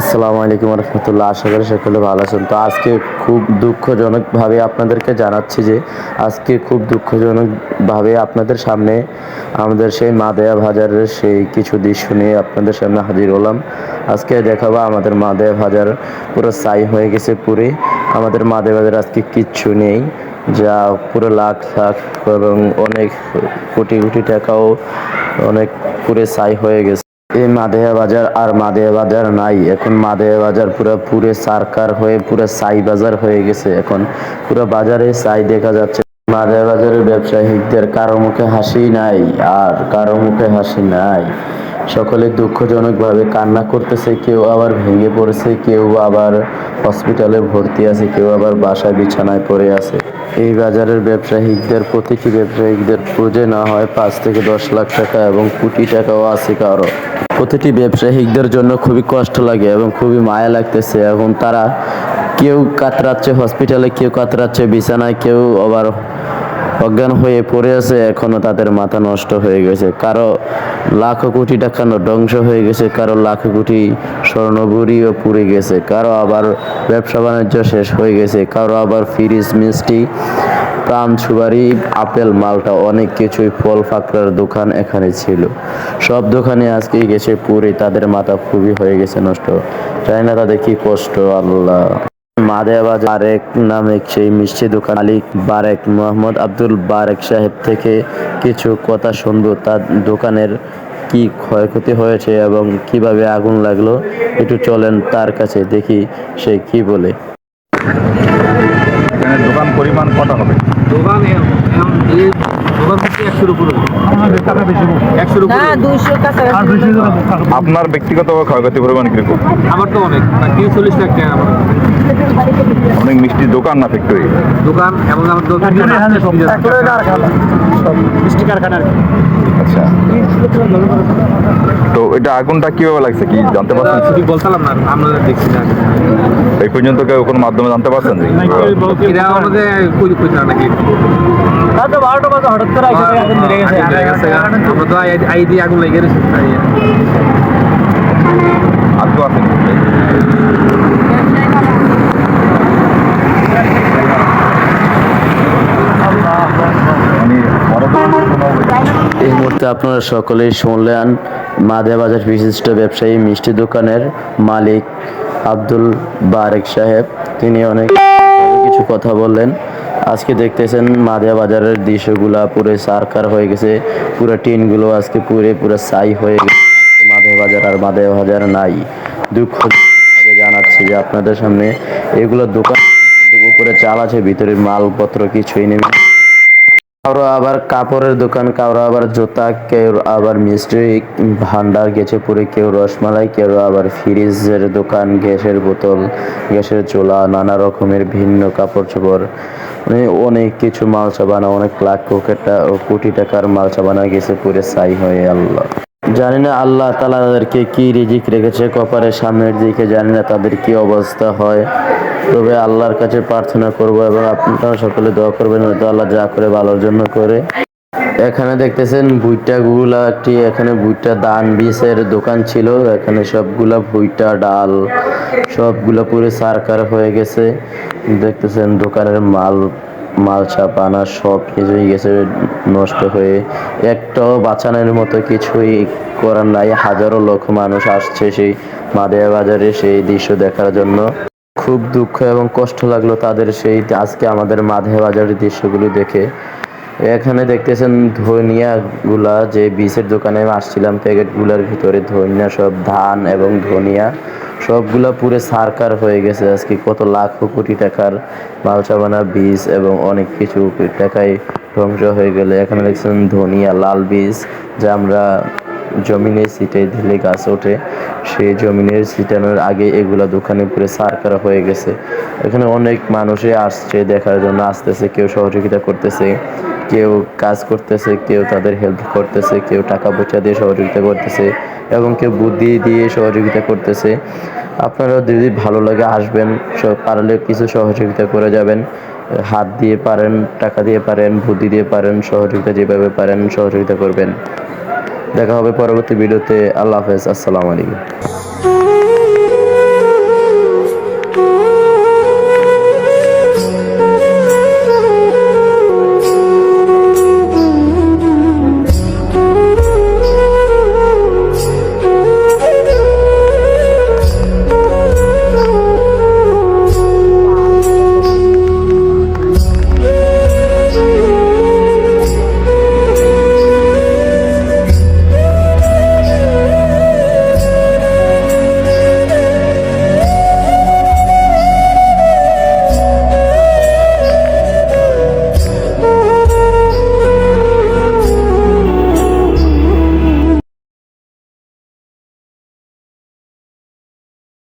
আসসালামু আলাইকুম রহমতুল্লাহ, আশা করি সকলে ভালো আছেন। তো আজকে খুব দুঃখজনকভাবে আপনাদেরকে জানাচ্ছি যে, আজকে খুব দুঃখজনকভাবে আপনাদের সামনে আমাদের সেই মাদেয়া বাজারের সেই কিছু দৃশ্য নিয়ে আপনাদের সামনে হাজির হলাম। আজকে দেখাবো আমাদের মাদেয়া বাজার পুরো সাই হয়ে গেছে পুরে। আমাদের মাদেয়া বাজার আজকে কিচ্ছু নেই, যা পুরো লাখ লাখ এবং অনেক কোটি কোটি টাকাও অনেক পুরে সাই হয়ে গেছে। এই মাদেয়া বাজার আর মাদেয়া বাজার নাই। এখন মাদেয়া বাজার পুরো পুরে সারকার হয়ে পুরো সাই বাজার হয়ে গেছে এখন। পুরো বাজারে সাই দেখা যাচ্ছে। মাদেয়া বাজারের ব্যবসায়িকদের কারও মুখে হাসি নাই আর কারও মুখে হাসি নাই। সকলে দুঃখজনকভাবে কান্না করতেছে, কেউ আবার ভেঙে পড়েছে, কেউ আবার হসপিটালে ভর্তি আছে, কেউ আবার বাসায় বিছানায় পড়ে আছে। এই বাজারের ব্যবসায়িকদের প্রতিটি ব্যবসায়িকদের পুজো না হয় পাঁচ থেকে দশ লাখ টাকা এবং কোটি টাকাও আছে কারও। প্রতিটি ব্যবসায়িকদের জন্য খুবই কষ্ট লাগে এবং খুবই মায়া লাগতেছে এবং তারা কেউ কাতরাচ্ছে হসপিটালে কেউ কাতরাচ্ছে বিছানায়, কেউ আবার অজ্ঞান হয়ে পড়ে আছে, এখনও তাদের মাথা নষ্ট হয়ে গেছে। কারও লাখো কোটি টাকা ধ্বংস হয়ে গেছে, কারও লাখো কোটি স্বর্ণবুড়িও পুড়ে গেছে, কারও আবার ব্যবসা বাণিজ্য শেষ হয়ে গেছে, কারও আবার ফ্রিজ মিষ্টি প্রাণ সুপারি, আপেল, মালটা অনেক কিছুই ফল ফাকড়ার দোকান এখানে ছিল। সব দোকানে আজকে গেছে পুরে, তাদের মাথা খুবই হয়ে গেছে নষ্ট। জানি না তাদের কি কষ্ট, আল্লাহ। মাদেয়া বাজার বারেক নামে সেই মিষ্টি দোকান মালিক বারেক মোহাম্মদ আব্দুল বারেক সাহেব থেকে কিছু কথা শুনব তার দোকানের কি ক্ষয়ক্ষতি হয়েছে এবং কীভাবে আগুন লাগল, একটু চলেন তার কাছে দেখি সে কি বলে। এখানে দোকান পরিমাণ কত হবে? দোকান হ্যাঁ আপনার ব্যক্তিগত ক্ষয়ক্ষতি পরিমাণ কীরকম? আমার তো অনেক। চল্লিশ লাখ টাকা অনেক মিষ্টি দোকান না ফ্যাক্টরি দোকান এবং আমার দোকান মিষ্টি কারখানা আচ্ছা। তো এটা আগুনটা কীভাবে লাগছে কি জানতে পারছেন? শুধু বলতাম না আমরা দেখছি না। এই পর্যন্ত কেউ কোনো মাধ্যমে জানতে পারছেন? এরা আমাদের কই কই না নাকি? বারোটা বাজে হঠাৎ করে এসে আগুন ধরে গেছে। লেগে গেছে। আমরা তো আই- দিয়ে আগুন লেগে গেছে আর কেউ আছেন মানে বড় দোকান কোনো এই মুহূর্তে আপনারা সকলেই শুনলেন মাদেয়া বাজার বিশিষ্ট ব্যবসায়ী মিষ্টি দোকানের মালিক আব্দুল বারেক সাহেব। তিনি অনেক কিছু কথা বললেন। আজকে দেখতেছেন মাদেয়া বাজারের দৃশ্যগুলা পুরো সারকার হয়ে গেছে। পুরো টিনগুলো আজকে পুরে পুরো ছাই হয়ে গেছে। মাদেয়া বাজার আর মাদেয়া বাজার নাই। দুঃখ আগে জানাচ্ছি যে আপনাদের সামনে এগুলো দোকান উপরে চাল আছে, ভিতরে মালপত্র কিছুই নেই। কারও আবার কাপড়ের দোকান, কারও আবার জুতা, কেউ আবার মিষ্টি ভান্ডার গেছে পুরে, কেউ রসমালাই, কেউ আবার ফ্রিজের দোকান, গ্যাসের বোতল, গ্যাসের চোলা, নানা রকমের ভিন্ন কাপড় চোপড়। মানে অনেক কিছু মাল বানা অনেক লাখ কোটি টাকার মাল বানা গেছে পুরে, সাই হয়ে আল্লাহ। জানি না আল্লাহ তালা তাদেরকে কি রিজিক রেখেছে কপারের সামনের দিকে জানি না তাদের কি অবস্থা হয়। তবে আল্লাহর কাছে প্রার্থনা করব এবং আপনারা সকলে দোয়া করবেন, হয়তো আল্লাহ যা করে ভালোর জন্য করে। এখানে দেখতেছেন ভুইটা গুলা একটি, এখানে ভুইটা দান বিষের দোকান ছিল, এখানে সবগুলা ভুইটা ডাল, সবগুলা পুরো সারকার হয়ে গেছে। দেখতেছেন দোকানের মাল মাল পানা সব কিছুই গেছে নষ্ট হয়ে। একটাও বাঁচানোর মতো কিছুই করার নাই। হাজারো লক্ষ মানুষ আসছে সেই মাদেয়া বাজারে সেই দৃশ্য দেখার জন্য। খুব দুঃখ এবং কষ্ট লাগল তাদের সেই আজকে আমাদের মাধে বাজারের দৃশ্যগুলো দেখে। এখানে দেখতেছেন ধনিয়া গুলা, যে বীজের দোকানে আসছিলাম প্যাকেটগুলার ভিতরে ধনিয়া সব, ধান এবং ধনিয়া, সবগুলা পুরো সারকার হয়ে গেছে। আজকে কত লাখ কোটি টাকার মাল চাবানা বীজ এবং অনেক কিছু টাকায় ধ্বংস হয়ে গেলে। এখানে দেখছেন ধনিয়া, লাল বীজ, যা আমরা জমিনে সিটে দিলে গাছ ওঠে। সেই জমিনের সিটানোর আগে এগুলা দোকানে পুরো সারকার হয়ে গেছে। এখানে অনেক মানুষই আসছে, দেখার জন্য আসতেছে, কেউ সহযোগিতা করতেছে। কেউ কাজ করতেছে, কেউ তাদের হেল্প করতেছে, কেউ টাকা পয়সা দিয়ে সহযোগিতা করতেছে এবং কেউ বুদ্ধি দিয়ে সহযোগিতা করতেছে। আপনারা যদি ভালো লাগে আসবেন সব পারলে কিছু সহযোগিতা করে যাবেন। হাত দিয়ে পারেন, টাকা দিয়ে পারেন, বুদ্ধি দিয়ে পারেন, সহযোগিতা যেভাবে পারেন সহযোগিতা করবেন। দেখা হবে পরবর্তী ভিডিওতে। আল্লাহ হাফেজ, আসসালামু আলাইকুম।